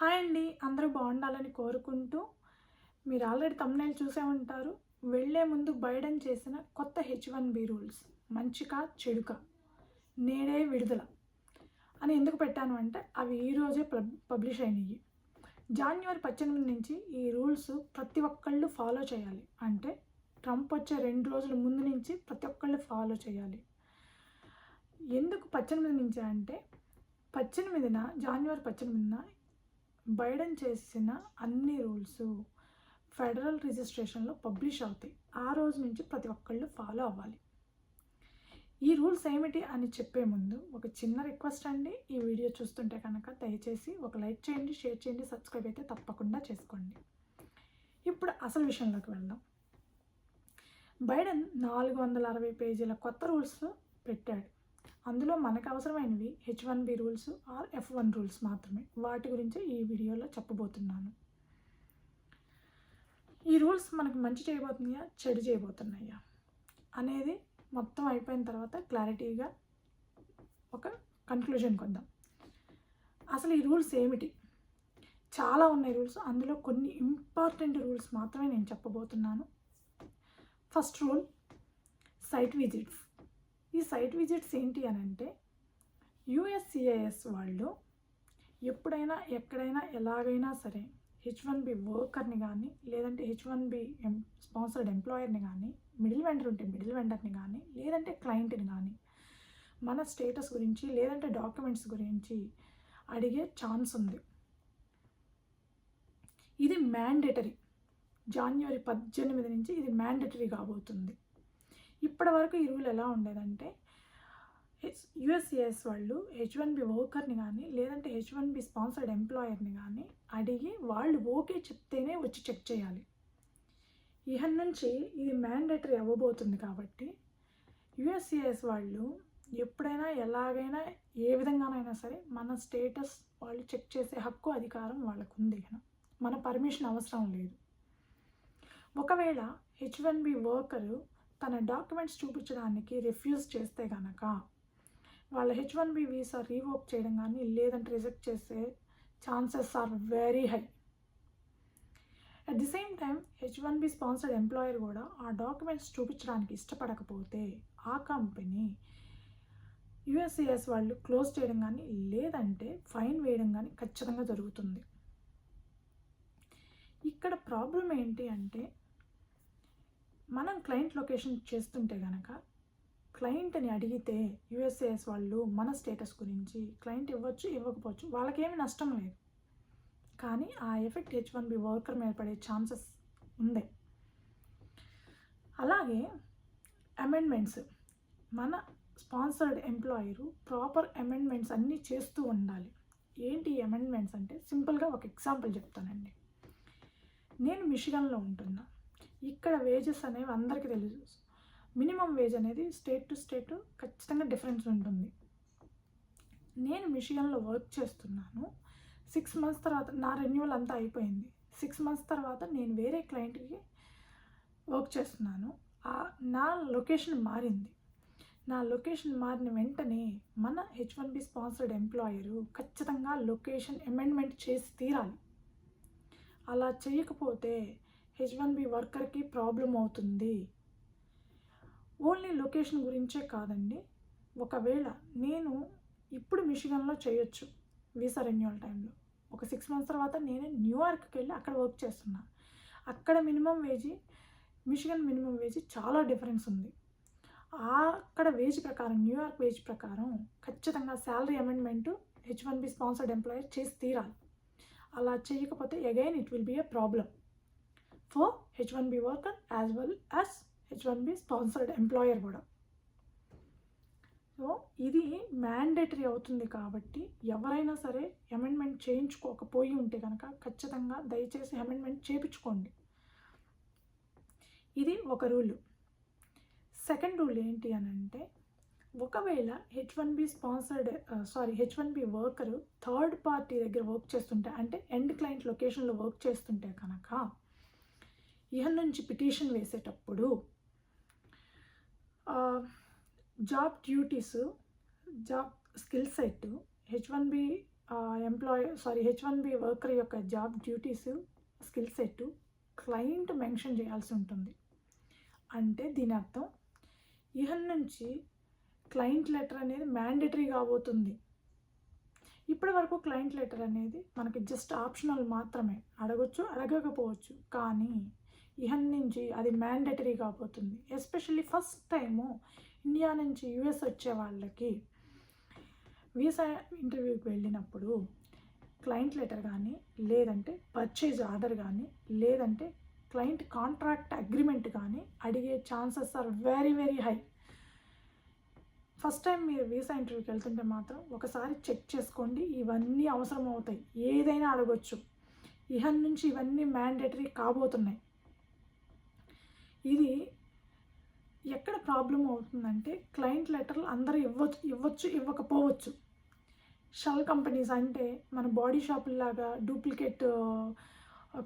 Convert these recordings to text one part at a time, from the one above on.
Hi అండి. అందరూ బాగుండాలని కోరుకుంటూ మీరు ఆల్రెడీ తమ్నైల్ చూసే ఉంటారు. వెళ్ళే ముందు బైడెన్ చేసిన కొత్త హెచ్ వన్ బి రూల్స్. మంచికా చెడుక నేడే విడుదల. అని ఎందుకు పెట్టాను అంటే అవి ఈరోజే పబ్ పబ్లిష్ అయినాయి జాన్యువరి పద్దెనిమిది నుంచి ఈ రూల్స్ ప్రతి ఒక్కళ్ళు ఫాలో చేయాలి. అంటే ట్రంప్ వచ్చే రెండు రోజుల ముందు నుంచి ప్రతి ఒక్కళ్ళు ఫాలో చేయాలి. ఎందుకు పద్దెనిమిది నుంచి అంటే పద్దెనిమిదిన జాన్యువరి పద్దెనిమిదిన బైడెన్ చేసిన అన్ని రూల్స్ ఫెడరల్ రిజిస్ట్రేషన్లో పబ్లిష్ అవుతాయి. ఆ రోజు నుంచి ప్రతి ఒక్కళ్ళు ఫాలో అవ్వాలి. ఈ రూల్స్ ఏమిటి అని చెప్పే ముందు ఒక చిన్న రిక్వెస్ట్ అండి. ఈ వీడియో చూస్తుంటే కనుక దయచేసి ఒక లైక్ చేయండి షేర్ చేయండి సబ్స్క్రైబ్ అయితే తప్పకుండా చేసుకోండి. ఇప్పుడు అసలు విషయంలోకి వెళ్దాం. బైడెన్ నాలుగు వందల అరవై పేజీల కొత్త రూల్స్ పెట్టాడు. అందులో మనకు అవసరమైనవి H one B rules or F one rules మాత్రమే. వాటి గురించే ఈ వీడియోలో చెప్పబోతున్నాను. ఈ రూల్స్ మనకు మంచి చేయబోతున్నాయా? చెడు చేయబోతున్నాయా? అనేది మొత్తం అయిపోయిన తర్వాత క్లారిటీగా ఒక కన్క్లూజన్కి వద్దాం అసలు ఈ రూల్స్ ఏమిటి? చాలా ఉన్నాయి రూల్స్ అందులో కొన్ని ఇంపార్టెంట్ రూల్స్ మాత్రమే నేను చెప్పబోతున్నాను. ఫస్ట్ రూల్ సైట్ విజిట్స్ ఈ సైట్ విజిట్స్ ఏంటి అని అంటే యుఎస్సిఐఎస్ వాళ్ళు ఎప్పుడైనా ఎక్కడైనా ఎలాగైనా సరే హెచ్ వన్ బి వర్కర్ని కానీ లేదంటే H one B M sponsored ఎంప్లాయర్ని కానీ మిడిల్ వెండర్ ఉంటే మిడిల్ వెండర్ని కానీ లేదంటే క్లయింట్ని కానీ మన స్టేటస్ గురించి లేదంటే డాక్యుమెంట్స్ గురించి అడిగే ఛాన్స్ ఉంది. ఇది మ్యాండేటరీ. జాన్యువరి పద్దెనిమిది నుంచి ఇది మ్యాండేటరీ కాబోతుంది. ఇప్పటి వరకు ఈ రూల్ ఎలా ఉండేదంటే యుఎస్సిఎస్ వాళ్ళు హెచ్ వన్ బి వర్కర్ని కానీ లేదంటే హెచ్ వన్ బి స్పాన్సర్డ్ ఎంప్లాయర్ని కానీ అడిగి వాళ్ళు ఓకే చెప్తేనే వచ్చి చెక్ చేయాలి. ఇహన్ నుంచి ఇది మ్యాండేటరీ అవ్వబోతుంది కాబట్టి యుఎస్సిఎస్ వాళ్ళు ఎప్పుడైనా ఎలాగైనా ఏ విధంగానైనా సరే మన స్టేటస్ వాళ్ళు చెక్ చేసే హక్కు అధికారం వాళ్ళకు ఉంది మన పర్మిషన్ అవసరం లేదు. ఒకవేళ హెచ్ వన్ బి వర్కరు తన డాక్యుమెంట్స్ చూపించడానికి రిఫ్యూజ్ చేస్తే కనుక వాళ్ళ H one B visa revoke చేయడం కానీ లేదంటే రిజెక్ట్ చేసే chances are very high. At the same time H one B sponsored employer కూడా ఆ డాక్యుమెంట్స్ చూపించడానికి ఇష్టపడకపోతే ఆ కంపెనీ యుఎస్సిఎస్ వాళ్ళు క్లోజ్ చేయడం కానీ లేదంటే ఫైన్ వేయడం కానీ ఖచ్చితంగా జరుగుతుంది. ఇక్కడ ప్రాబ్లం ఏంటి అంటే మనం క్లయింట్ లొకేషన్ చేస్తుంటే కనుక క్లయింట్ని అడిగితే యుఎస్ఏఎస్ వాళ్ళు మన స్టేటస్ గురించి క్లయింట్ ఇవ్వచ్చు ఇవ్వకపోవచ్చు వాళ్ళకేమీ నష్టం లేదు. కానీ ఆ effect H one B worker మీద పడే ఛాన్సెస్ ఉంది అలాగే అమెండ్మెంట్స్ మన స్పాన్సర్డ్ ఎంప్లాయరు ప్రాపర్ అమెండ్మెంట్స్ అన్నీ చేస్తూ ఉండాలి. ఏంటి అమెండ్మెంట్స్ అంటే సింపుల్గా ఒక ఎగ్జాంపుల్ చెప్తానండి. నేను మిషిగన్లో ఉంటున్నా. ఇక్కడ వేజెస్ అనేవి అందరికీ తెలుసు మినిమం వేజ్ అనేది స్టేట్ టు స్టేట్ ఖచ్చితంగా డిఫరెన్స్ ఉంటుంది. నేను మిషిగన్లో వర్క్ చేస్తున్నాను. సిక్స్ మంత్స్ తర్వాత నా రెన్యువల్ అంతా అయిపోయింది. సిక్స్ మంత్స్ తర్వాత నేను వేరే క్లయింట్కి వర్క్ చేస్తున్నాను. నా లొకేషన్ మారింది. నా లొకేషన్ మారిన వెంటనే మన H one B sponsored employer ఖచ్చితంగా లొకేషన్ అమెండ్మెంట్ చేసి తీరాలి. అలా చేయకపోతే హెచ్ వన్ బి వర్కర్కి ప్రాబ్లం అవుతుంది. ఓన్లీ లొకేషన్ గురించే కాదండి. ఒకవేళ నేను ఇప్పుడు మిషిగన్లో చేయొచ్చు వీసా రెన్యువల్ టైంలో. ఒక సిక్స్ మంత్స్ తర్వాత నేను న్యూయార్క్కి వెళ్ళి అక్కడ వర్క్ చేస్తున్నా. అక్కడ minimum wage Michigan minimum wage చాలా డిఫరెన్స్ ఉంది. అక్కడ వేజ్ ప్రకారం న్యూయార్క్ వేజ్ ప్రకారం ఖచ్చితంగా salary amendment H one B sponsored employer చేసి తీరాలి. అలా చేయకపోతే again it will be a problem for H one B worker as well as H one B sponsored employer కూడా. సో ఇది మ్యాండేటరీ అవుతుంది కాబట్టి ఎవరైనా సరే అమెండ్మెంట్ చేయించుకోకపోయి ఉంటే కనుక ఖచ్చితంగా దయచేసి అమెండ్మెంట్ చేయించుకోండి. ఇది ఒక రూల్. సెకండ్ రూల్ ఏంటి అని అంటే ఒకవేళ H one B sponsored sorry H one B worker third party దగ్గర వర్క్ చేస్తుంటే అంటే ఎండ్ క్లయింట్ లొకేషన్లో వర్క్ చేస్తుంటే కనుక ఇహ నుంచి పిటిషన్ వేసేటప్పుడు job duties job skill set H one B employee sorry H one B worker యొక్క job duties skill set client mention చేయాల్సి ఉంటుంది. అంటే దీని అర్థం ఇహ నుంచి క్లయింట్ లెటర్ అనేది మ్యాండేటరీ కాబోతుంది. ఇప్పటి వరకు క్లయింట్ లెటర్ అనేది మనకి జస్ట్ ఆప్షనల్ మాత్రమే. అడగొచ్చు అడగకపోవచ్చు. కానీ ఇహన్ నుంచి అది మ్యాండేటరీ కాబోతుంది ఎస్పెషల్లీ ఫస్ట్ టైము ఇండియా నుంచి యుఎస్ వచ్చే వాళ్ళకి వీసా ఇంటర్వ్యూకి వెళ్ళినప్పుడు క్లయింట్ లెటర్ కానీ లేదంటే పర్చేజ్ ఆర్డర్ కానీ లేదంటే క్లయింట్ కాంట్రాక్ట్ అగ్రిమెంట్ కానీ అడిగే chances are very very high first time మీరు వీసా ఇంటర్వ్యూకి వెళ్తుంటే మాత్రం ఒకసారి చెక్ చేసుకోండి ఇవన్నీ అవసరం అవుతాయి ఏదైనా అడగొచ్చు. ఇహన్ నుంచి ఇవన్నీ మ్యాండేటరీ కాబోతున్నాయి. ఇది ఎక్కడ ప్రాబ్లం అవుతుందంటే క్లయింట్ లెటర్లు అందరూ ఇవ్వచ్చు ఇవ్వచ్చు ఇవ్వకపోవచ్చు. షల్ కంపెనీస్ అంటే మన బాడీ షాపుల్లాగా డూప్లికేట్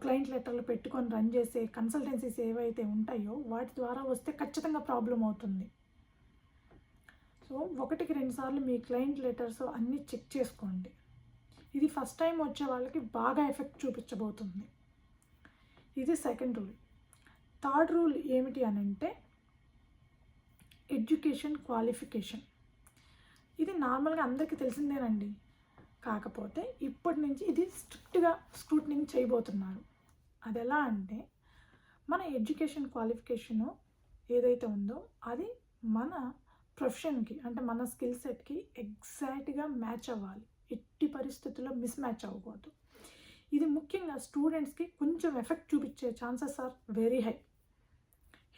క్లయింట్ లెటర్లు పెట్టుకొని రన్ చేసే కన్సల్టెన్సీస్ ఏవైతే ఉంటాయో వాటి ద్వారా వస్తే ఖచ్చితంగా ప్రాబ్లం అవుతుంది. సో ఒకటికి రెండుసార్లు మీ క్లయింట్ లెటర్స్ అన్నీ చెక్ చేసుకోండి. ఇది ఫస్ట్ టైం వచ్చే వాళ్ళకి బాగా ఎఫెక్ట్ చూపించబోతుంది. ఇది సెకండ్ రూల్ థర్డ్ రూల్ ఏమిటి అని అంటే ఎడ్యుకేషన్ క్వాలిఫికేషన్. ఇది నార్మల్గా అందరికీ తెలిసిందేనండి. కాకపోతే ఇప్పటి నుంచి ఇది స్ట్రిక్ట్గా స్క్రూట్నింగ్ చేయబోతున్నారు. అది ఎలా అంటే మన ఎడ్యుకేషన్ క్వాలిఫికేషను ఏదైతే ఉందో అది మన ప్రొఫెషన్కి అంటే మన స్కిల్ సెట్కి ఎగ్జాక్ట్గా మ్యాచ్ అవ్వాలి. ఎట్టి పరిస్థితుల్లో మిస్ మ్యాచ్ అవ్వకూడదు. ఇది ముఖ్యంగా స్టూడెంట్స్కి కొంచెం ఎఫెక్ట్ చూపించే chances are very high.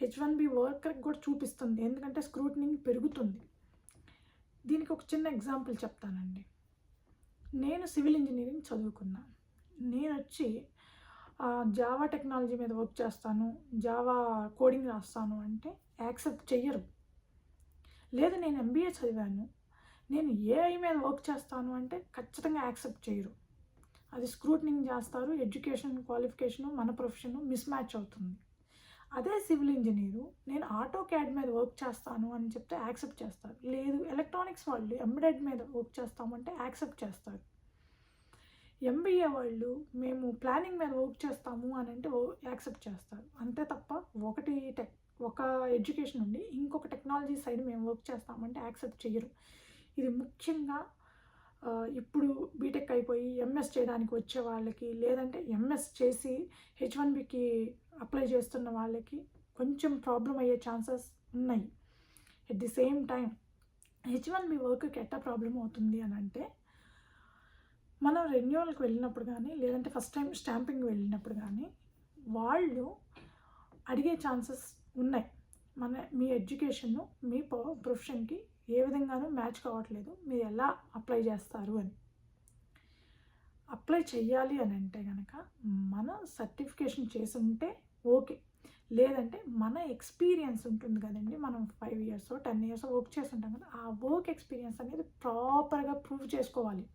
H one B వర్కర్కి కూడా చూపిస్తుంది. ఎందుకంటే స్క్రూటనింగ్ పెరుగుతుంది. దీనికి ఒక చిన్న ఎగ్జాంపుల్ చెప్తానండి. నేను సివిల్ ఇంజనీరింగ్ చదువుకున్నా. నేను వచ్చి జావా టెక్నాలజీ మీద వర్క్ చేస్తాను. జావా కోడింగ్ రాస్తాను అంటే యాక్సెప్ట్ చెయ్యరు. లేదు నేను ఎంబీఏ చదివాను. నేను ఏఐ మీద వర్క్ చేస్తాను అంటే ఖచ్చితంగా యాక్సెప్ట్ చేయరు అది స్క్రూటనింగ్ చేస్తారు. ఎడ్యుకేషన్ క్వాలిఫికేషను మన ప్రొఫెషను మిస్ మ్యాచ్ అవుతుంది. అదే సివిల్ ఇంజనీరు నేను ఆటో క్యాడ్ మీద వర్క్ చేస్తాను అని చెప్తే యాక్సెప్ట్ చేస్తారు. లేదు ఎలక్ట్రానిక్స్ వాళ్ళు ఎంబెడెడ్ మీద వర్క్ చేస్తామంటే యాక్సెప్ట్ చేస్తారు. ఎంబీఏ వాళ్ళు మేము ప్లానింగ్ మీద వర్క్ చేస్తాము అని అంటే యాక్సెప్ట్ చేస్తారు. అంతే తప్ప ఒకటి టెక్ ఒక ఎడ్యుకేషన్ ఉండి ఇంకొక టెక్నాలజీ సైడ్ మేము వర్క్ చేస్తామంటే యాక్సెప్ట్ చేయరు. ఇది ముఖ్యంగా ఇప్పుడు బీటెక్ అయిపోయి ఎంఎస్ చేయడానికి వచ్చే వాళ్ళకి లేదంటే ఎంఎస్ చేసి హెచ్ వన్ బికి అప్లై చేస్తున్న వాళ్ళకి కొంచెం ప్రాబ్లం అయ్యే ఛాన్సెస్ ఉన్నాయి. At the same time H one B వర్క్కి ఎట్ట ప్రాబ్లం అవుతుంది అని అంటే మనం రెన్యువల్కి వెళ్ళినప్పుడు కానీ లేదంటే ఫస్ట్ టైం స్టాంపింగ్ వెళ్ళినప్పుడు కానీ వాళ్ళు అడిగే ఛాన్సెస్ ఉన్నాయి. మన మీ ఎడ్యుకేషన్ను మీ ప్రొఫెషన్కి ఏ విధంగానూ మ్యాచ్ కావట్లేదు. మీరు ఎలా అప్లై చేస్తారు అని. అప్లై చేయాలి అని అంటే కనుక మన సర్టిఫికేషన్ చేసి ఉంటే ఓకే. లేదంటే మన ఎక్స్పీరియన్స్ ఉంటుంది కదండి. మనం five years ten years work చేసి ఉంటాం కదా ఆ వర్క్ ఎక్స్పీరియన్స్ అనేది ప్రాపర్గా ప్రూవ్ చేసుకోవాలి.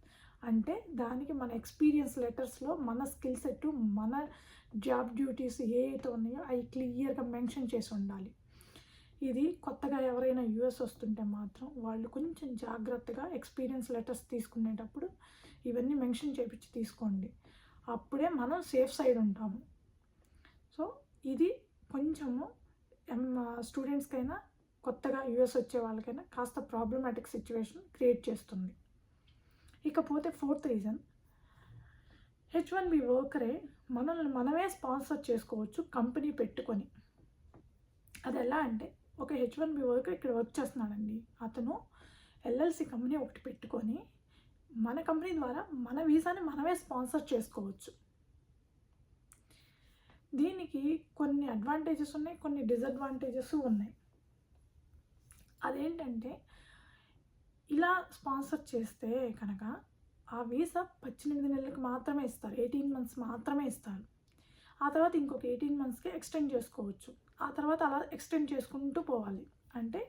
అంటే దానికి మన ఎక్స్పీరియన్స్ లెటర్స్లో మన స్కిల్ సెట్ మన జాబ్ డ్యూటీస్ ఏ అయితే ఉన్నాయో అవి క్లియర్గా మెన్షన్ చేసి ఉండాలి. ఇది కొత్తగా ఎవరైనా యూఎస్ వస్తుంటే మాత్రం వాళ్ళు కొంచెం జాగ్రత్తగా ఎక్స్పీరియన్స్ లెటర్స్ తీసుకునేటప్పుడు ఇవన్నీ మెన్షన్ చేపించి తీసుకోండి. అప్పుడే మనం సేఫ్ సైడ్ ఉంటాము. సో ఇది కొంచెము స్టూడెంట్స్కైనా కొత్తగా యూఎస్ వచ్చే వాళ్ళకైనా కాస్త ప్రాబ్లమాటిక్ సిచ్యువేషన్ క్రియేట్ చేస్తుంది. ఇకపోతే fourth reason H one B వర్కరే మనల్ని మనమే స్పాన్సర్ చేసుకోవచ్చు కంపెనీ పెట్టుకొని. అది ఎలా అంటే ఒక హెచ్ వన్ బి వర్కర్ ఇక్కడ వర్క్ చేస్తున్నాడండి. అతను ఎల్ఎల్సి కంపెనీ ఒకటి పెట్టుకొని మన కంపెనీ ద్వారా మన వీసాని మనమే స్పాన్సర్ చేసుకోవచ్చు. దీనికి కొన్ని అడ్వాంటేజెస్ ఉన్నాయి కొన్ని డిసడ్వాంటేజెస్ ఉన్నాయి. అదేంటంటే ఇలా స్పాన్సర్ చేస్తే కనుక ఆ వీసా పద్దెనిమిది నెలలకు మాత్రమే ఇస్తారు ఎయిటీన్ మంత్స్ మాత్రమే ఇస్తారు. ఆ తర్వాత ఇంకొక ఎయిటీన్ మంత్స్కి ఎక్స్టెండ్ చేసుకోవచ్చు. ఆ తర్వాత అలా ఎక్స్టెండ్ చేసుకుంటూ పోవాలి. అంటే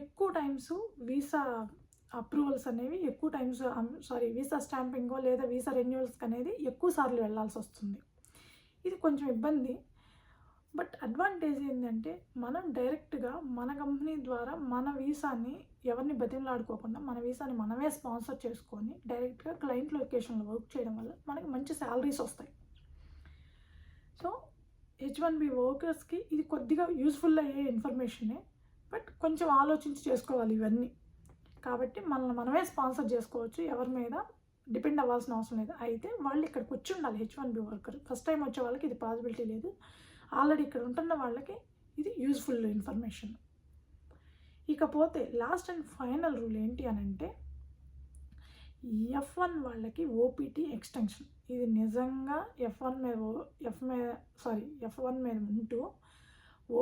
ఎక్కువ టైమ్స్ వీసా అప్రూవల్స్ అనేవి ఎక్కువ టైమ్స్ సారీ వీసా స్టాంపింగో లేదా వీసా రెన్యువల్స్కి అనేది ఎక్కువ సార్లు వెళ్ళాల్సి వస్తుంది. ఇది కొంచెం ఇబ్బంది. బట్ అడ్వాంటేజ్ ఏంటంటే మనం డైరెక్ట్గా మన కంపెనీ ద్వారా మన వీసాని ఎవరిని బతిమలాడుకోకుండా మన వీసాని మనమే స్పాన్సర్ చేసుకొని డైరెక్ట్గా క్లయింట్ లొకేషన్లో వర్క్ చేయడం వల్ల మనకి మంచి శాలరీస్ వస్తాయి. సో హెచ్ వన్ బి వర్కర్స్కి ఇది కొద్దిగా యూస్ఫుల్ అయ్యే ఇన్ఫర్మేషనే బట్ కొంచెం ఆలోచించి చేసుకోవాలి ఇవన్నీ. కాబట్టి మనల్ని మనమే స్పాన్సర్ చేసుకోవచ్చు ఎవరి మీద డిపెండ్ అవ్వాల్సిన అవసరం లేదు. అయితే వాళ్ళు ఇక్కడికి వచ్చి ఉండాలి H one B worker first time వచ్చే వాళ్ళకి ఇది పాసిబిలిటీ లేదు. ఆల్రెడీ ఇక్కడ ఉంటున్న వాళ్ళకి ఇది యూస్ఫుల్ ఇన్ఫర్మేషన్ ఇకపోతే లాస్ట్ అండ్ ఫైనల్ రూల్ ఏంటి అని అంటే ఎఫ్ వన్ వాళ్ళకి ఓపీటీ ఎక్స్టెన్షన్ ఇది నిజంగా ఎఫ్ వన్ మీద ఎఫ్ మీద సారీ ఎఫ్ వన్ మీద ఉంటూ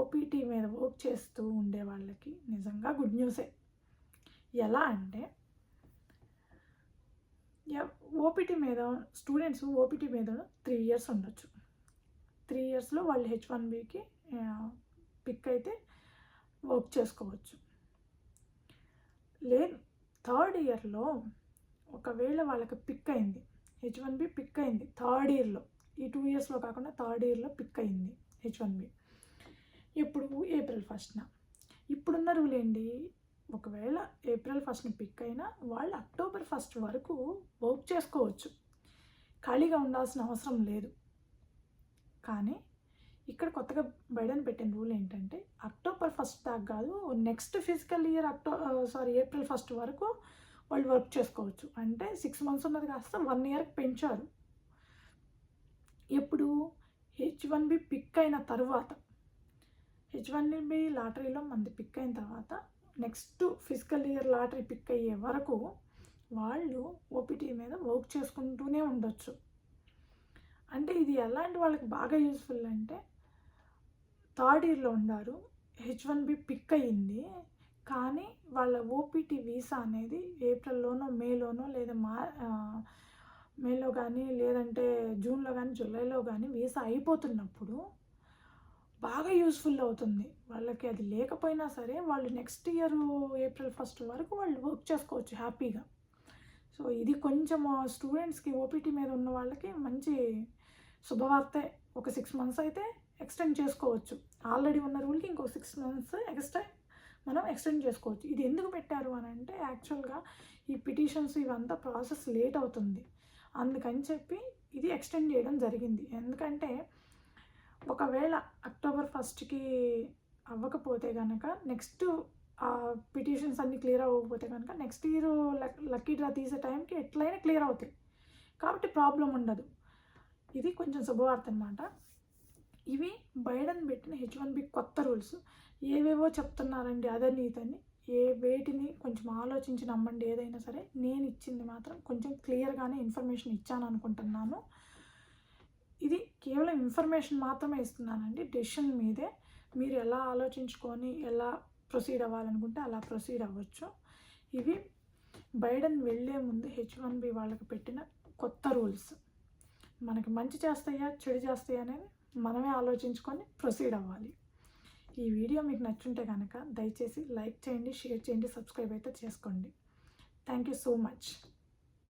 ఓపీటీ మీద వర్క్ చేస్తూ ఉండే వాళ్ళకి నిజంగా గుడ్ న్యూసే ఎలా అంటే ఓపీటీ మీద స్టూడెంట్స్ ఓపీటీ మీద త్రీ ఇయర్స్ ఉండొచ్చు. త్రీ ఇయర్స్లో వాళ్ళు హెచ్ వన్ బీకి పిక్ అయితే వర్క్ చేసుకోవచ్చు. లేదు థర్డ్ ఇయర్లో ఒకవేళ వాళ్ళకి పిక్ అయింది హెచ్ వన్ బి పిక్ అయింది. థర్డ్ ఇయర్లో. ఈ టూ ఇయర్స్లో కాకుండా థర్డ్ ఇయర్లో పిక్ అయింది హెచ్ వన్ బి. ఇప్పుడు ఏప్రిల్ ఫస్ట్న. ఇప్పుడున్న రూల్ ఏంటి? ఒకవేళ ఏప్రిల్ ఫస్ట్ని పిక్ అయినా వాళ్ళు అక్టోబర్ ఫస్ట్ వరకు వర్క్ చేసుకోవచ్చు. ఖాళీగా ఉండాల్సిన అవసరం లేదు. కానీ ఇక్కడ కొత్తగా బైడెన్ పెట్టిన రూల్ ఏంటంటే అక్టోబర్ ఫస్ట్ దాకా కాదు నెక్స్ట్ ఫిజికల్ ఇయర్ అక్టో సారీ ఏప్రిల్ ఫస్ట్ వరకు వాళ్ళు వర్క్ చేసుకోవచ్చు. అంటే సిక్స్ మంత్స్ ఉన్నది కాస్త వన్ ఇయర్కి పెంచారు. ఎప్పుడు? హెచ్ వన్ బి పిక్ అయిన తర్వాత. హెచ్ వన్ బి లాటరీలో మంది పిక్ అయిన తర్వాత next physical year lottery pick అయ్యే వరకు వాళ్ళు ఓపీటీ మీద వర్క్ చేసుకుంటూనే ఉండొచ్చు. అంటే ఇది ఎలాంటి వాళ్ళకి బాగా యూస్ఫుల్ అంటే థర్డ్ ఇయర్లో ఉన్నారు. హెచ్ వన్ బి పిక్ అయ్యింది. కానీ వాళ్ళ ఓపీటీ వీసా అనేది ఏప్రిల్లోనో మేలోనో లేదా మా మేలో కానీ లేదంటే జూన్లో కానీ జూలైలో కానీ వీసా అయిపోతున్నప్పుడు బాగా యూస్ఫుల్ అవుతుంది. వాళ్ళకి అది లేకపోయినా సరే వాళ్ళు నెక్స్ట్ ఇయర్ ఏప్రిల్ ఫస్ట్ వరకు వాళ్ళు వర్క్ చేసుకోవచ్చు హ్యాపీగా. సో ఇది కొంచెం స్టూడెంట్స్కి ఓపీటీ మీద ఉన్న వాళ్ళకి మంచి శుభవార్తే. ఒక సిక్స్ మంత్స్ అయితే ఎక్స్టెండ్ చేసుకోవచ్చు. ఆల్రెడీ ఉన్న రూల్కి ఇంకో సిక్స్ మంత్స్ ఎక్స్ట్రా మనం ఎక్స్టెండ్ చేసుకోవచ్చు. ఇది ఎందుకు పెట్టారు అని అంటే యాక్చువల్గా ఈ పిటిషన్స్ ఇవంతా ప్రాసెస్ లేట్ అవుతుంది. అందుకని చెప్పి ఇది ఎక్స్టెండ్ చేయడం జరిగింది. ఎందుకంటే ఒకవేళ అక్టోబర్ ఫస్ట్కి అవ్వకపోతే కనుక నెక్స్ట్ ఆ పిటిషన్స్ అన్నీ క్లియర్ అవ్వకపోతే కనుక నెక్స్ట్ ఇయర్ లక్కీ డ్రా తీసే టైంకి ఎట్లయినా క్లియర్ అవుతాయి. కాబట్టి ప్రాబ్లం ఉండదు. ఇది కొంచెం శుభవార్త అనమాట ఇవి బైడెన్ పెట్టిన హెచ్ వన్ బి కొత్త రూల్స్. ఏవేవో చెప్తున్నారండి అదని ఇదని ఏ వేటిని కొంచెం ఆలోచించి నమ్మండి ఏదైనా సరే. నేను ఇచ్చింది మాత్రం కొంచెం క్లియర్గానే ఇన్ఫర్మేషన్ ఇచ్చాను అనుకుంటున్నాను. ఇది కేవలం ఇన్ఫర్మేషన్ మాత్రమే ఇస్తున్నానండి. డెసిషన్ మీదే. మీరు ఎలా ఆలోచించుకొని ఎలా ప్రొసీడ్ అవ్వాలనుకుంటే అలా ప్రొసీడ్ అవ్వచ్చు. ఇవి బైడెన్ వెళ్ళే ముందు హెచ్ వన్ బి వాళ్ళకి పెట్టిన కొత్త రూల్స్. మనకి మంచి చేస్తాయా చెడు చేస్తాయా అనేది మనమే ఆలోచించుకొని ప్రొసీడ్ అవ్వాలి. ఈ వీడియో మీకు నచ్చుంటే కనుక దయచేసి లైక్ చేయండి షేర్ చేయండి సబ్స్క్రైబ్ అయితే చేసుకోండి. Thank you so much.